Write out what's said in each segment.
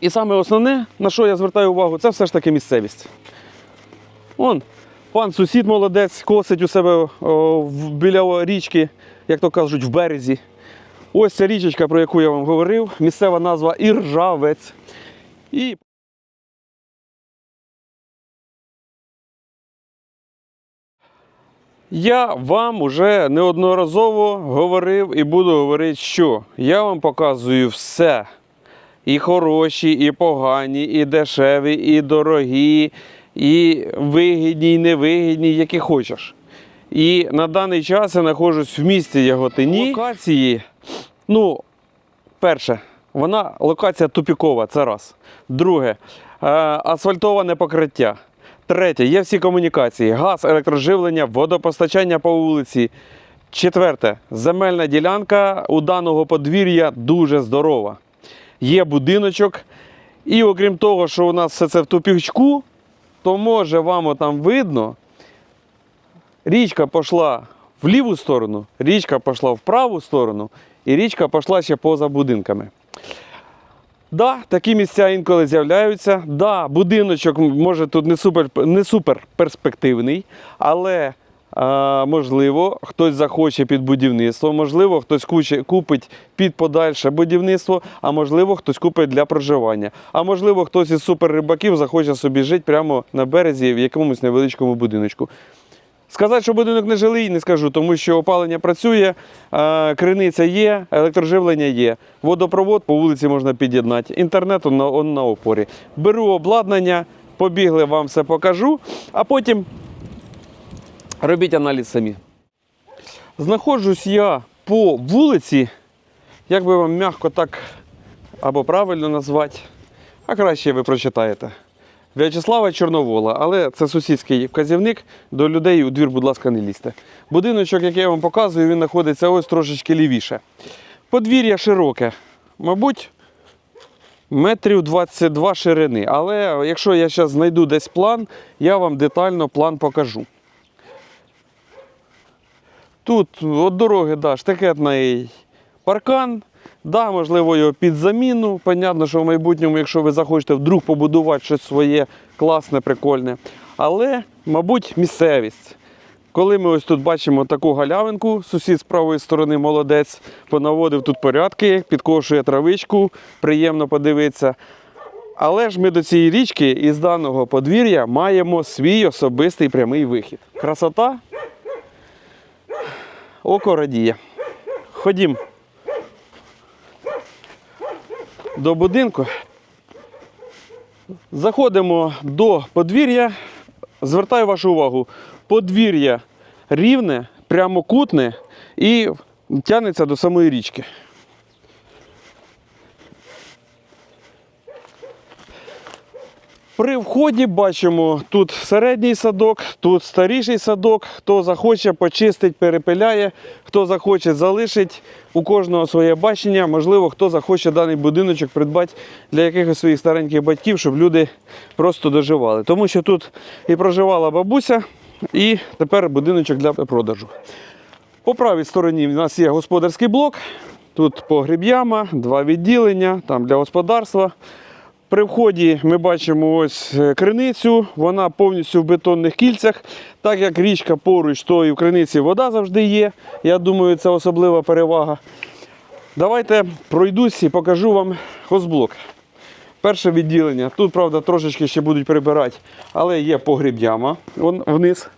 І саме основне, на що я звертаю увагу, це все ж таки місцевість. Он, пан сусід молодець, косить у себе о, біля річки, як то кажуть, в березі. Ось ця річечка, про яку я вам говорив, місцева назва Іржавець. І Я вам уже неодноразово говорив і буду говорити, що я вам показую все. І хороші, і погані, і дешеві, і дорогі, і вигідні, і невигідні, які хочеш. І на даний час я знаходжусь в місті Яготині. Локації, ну, перше, вона локація тупікова, це раз. Друге, е, асфальтоване покриття. Третє, є всі комунікації: газ, електроживлення, водопостачання по вулиці. Четверте, земельна ділянка у даного подвір'я дуже здорова. Є будиночок. І окрім того, що у нас все це в тупічку, то може вам там видно, річка пішла в ліву сторону, річка пішла в праву сторону, і річка пішла ще поза будинками. Да, такі місця інколи з'являються. Да, будиночок може тут не супер, не супер перспективний, але можливо хтось захоче під будівництво, можливо, хтось купить під подальше будівництво, а можливо, хтось купить для проживання. А можливо, хтось із суперрибаків захоче собі жити прямо на березі в якомусь невеличкому будиночку. Сказати, що будинок не жилий, не скажу, тому що опалення працює, криниця є, електроживлення є, водопровод по вулиці можна під'єднати, інтернет на, на опорі. Беру обладнання, побігли, вам все покажу, а потім робіть аналіз самі. Знаходжусь я по вулиці, як би вам м'яко так або правильно назвати, а краще ви прочитаєте. В'ячеслава Чорновола, але це сусідський вказівник. До людей у двір, будь ласка, не лізьте. Будиночок, який я вам показую, він знаходиться ось трошечки лівіше. Подвір'я широке, мабуть, метрів 22 ширини. Але якщо я зараз знайду десь план, я вам детально план покажу. Тут від дороги да, штикетний паркан. Да, можливо, його під заміну. Понятно, що в майбутньому, якщо ви захочете вдруг побудувати щось своє класне, прикольне. Але, мабуть, місцевість. Коли ми ось тут бачимо таку галявинку, сусід з правої сторони молодець, понаводив тут порядки, підкошує травичку, приємно подивитися. Але ж ми до цієї річки із даного подвір'я маємо свій особистий прямий вихід. Красота око радіє. Ходім до будинку. Заходимо до подвір'я. Звертаю вашу увагу, подвір'я рівне, прямокутне і тягнеться до самої річки. При вході бачимо тут середній садок, тут старіший садок. Хто захоче, почистить, перепиляє, хто захоче, залишить. У кожного своє бачення. Можливо, хто захоче даний будиночок придбати для якихось своїх стареньких батьків, щоб люди просто доживали. Тому що тут і проживала бабуся, і тепер будиночок для продажу. По правій стороні в нас є господарський блок. Тут погріб яма, два відділення там для господарства. При вході ми бачимо ось е, криницю, вона повністю в бетонних кільцях. Так як річка поруч, то і в криниці вода завжди є. Я думаю, це особлива перевага. Давайте пройдусь і покажу вам хозблок. Перше відділення. Тут, правда, трошечки ще будуть прибирати, але є погріб яма вон вниз,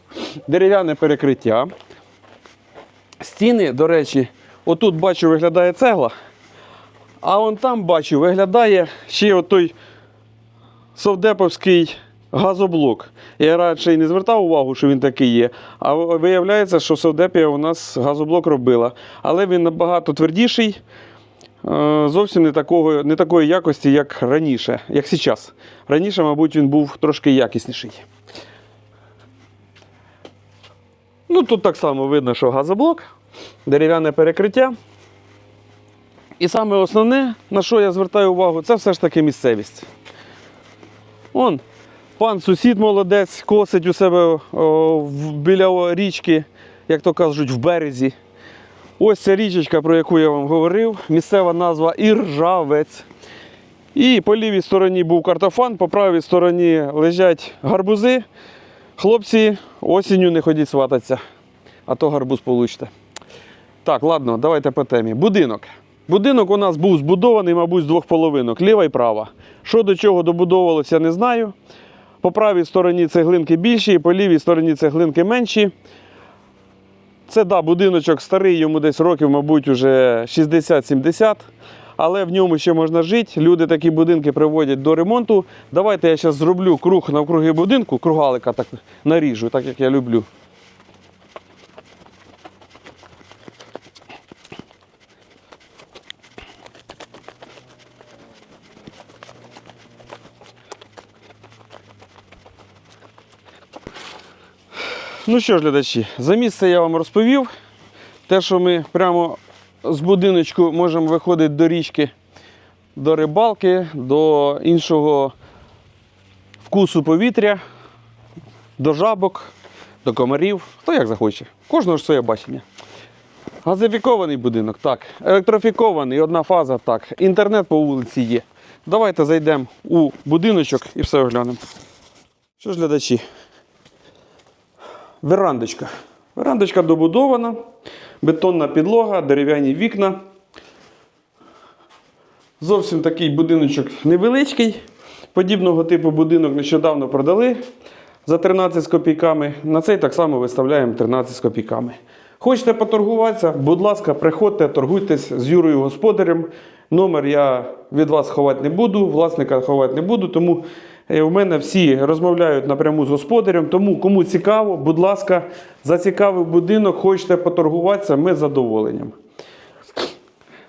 дерев'яне перекриття. Стіни, до речі, отут бачу, виглядає цегла. А вон там бачу, виглядає ще отой совдеповський газоблок. Я радше і не звертав увагу, що він такий є. А виявляється, що Совдепія у нас газоблок робила. Але він набагато твердіший, е, зовсім не, такого, не такої якості, як раніше, як зараз. Раніше, мабуть, він був трошки якісніший. Ну, тут так само видно, що газоблок, дерев'яне перекриття. І саме основне, на що я звертаю увагу, це все ж таки місцевість. Он, пан сусід молодець, косить у себе о, біля річки, як то кажуть, в березі. Ось ця річечка, про яку я вам говорив, місцева назва Іржавець. І по лівій стороні був картофан, по правій стороні лежать гарбузи. Хлопці, осінню не ходіть свататися, а то гарбуз получите. Так, ладно, давайте по темі. Будинок. Будинок у нас був збудований, мабуть, з двох половинок, ліва і права. Що до чого добудовувалося, не знаю. По правій стороні цеглинки більші, по лівій стороні цеглинки менші. Це да, будиночок старий, йому десь років, мабуть, уже 60-70. Але в ньому ще можна жити. Люди такі будинки приводять до ремонту. Давайте я зараз зроблю круг навкруги будинку, кругалика так наріжу, так як я люблю. Ну що ж, глядачі, за місце я вам розповів. Те, що ми прямо з будиночку можемо виходити до річки, до рибалки, до іншого вкусу повітря, до жабок, до комарів. Хто як захоче. Кожного ж своє бачення. Газифікований будинок, так. Електрифікований, одна фаза, так. Інтернет по вулиці є. Давайте зайдемо у будиночок і все оглянемо. Що ж, глядачі? Верандочка. Верандочка добудована, бетонна підлога, дерев'яні вікна. Зовсім такий будиночок невеличкий. Подібного типу будинок нещодавно продали за 13 з копійками. На цей так само виставляємо 13 з копійками. Хочете поторгуватися? Будь ласка, приходьте, торгуйтесь з Юрою Господарем. Номер я від вас ховати не буду, власника ховати не буду, тому у мене всі розмовляють напряму з господарем. Тому кому цікаво, будь ласка, зацікавив будинок, хочете поторгуватися, ми з задоволенням.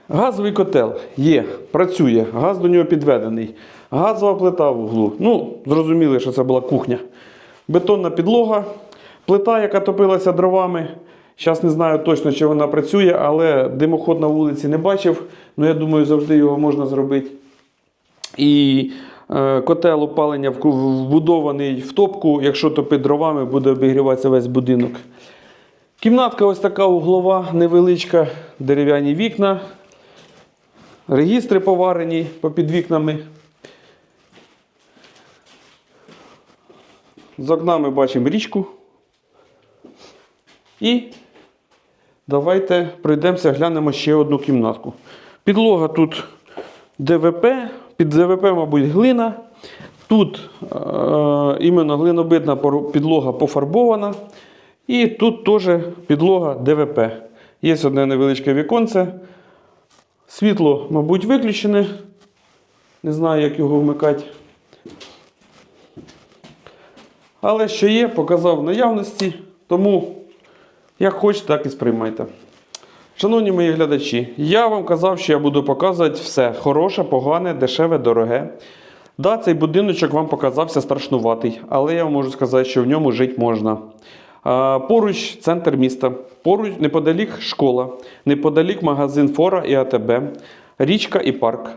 Газовий котел є, працює, газ до нього підведений. Газова плита в углу. Ну, зрозуміли, що це була кухня. Бетонна підлога, плита, яка топилася дровами. Зараз не знаю точно, чи вона працює, але димоход на вулиці не бачив. Ну, я думаю, завжди його можна зробити. І е, котел опалення вбудований в топку. Якщо топити дровами, буде обігріватися весь будинок. Кімнатка ось така углова, невеличка, дерев'яні вікна. Регістри поварені попід вікнами. З окна ми бачимо річку. І давайте пройдемося, глянемо ще одну кімнатку. Підлога тут ДВП, під ДВП, мабуть, глина. Тут е, іменно глинобитна підлога пофарбована. І тут теж підлога ДВП. Є одне невеличке віконце. Світло, мабуть, виключене. Не знаю, як його вмикати. Але що є, показав в наявності. Тому, як хочете, так і сприймайте. Шановні мої глядачі, я вам казав, що я буду показувати все хороше, погане, дешеве, дороге. Да, цей будиночок вам показався страшнуватий, але я вам можу сказати, що в ньому жити можна. Поруч центр міста, поруч неподалік школа, неподалік магазин Фора і АТБ, річка і парк.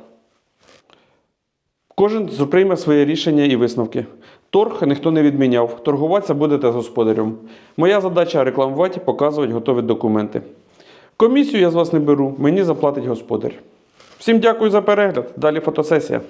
Кожен прийме своє рішення і висновки. Торг ніхто не відміняв. Торгуватися будете з господарем. Моя задача рекламувати, показувати готові документи. Комісію я з вас не беру, мені заплатить господар. Всім дякую за перегляд. Далі фотосесія.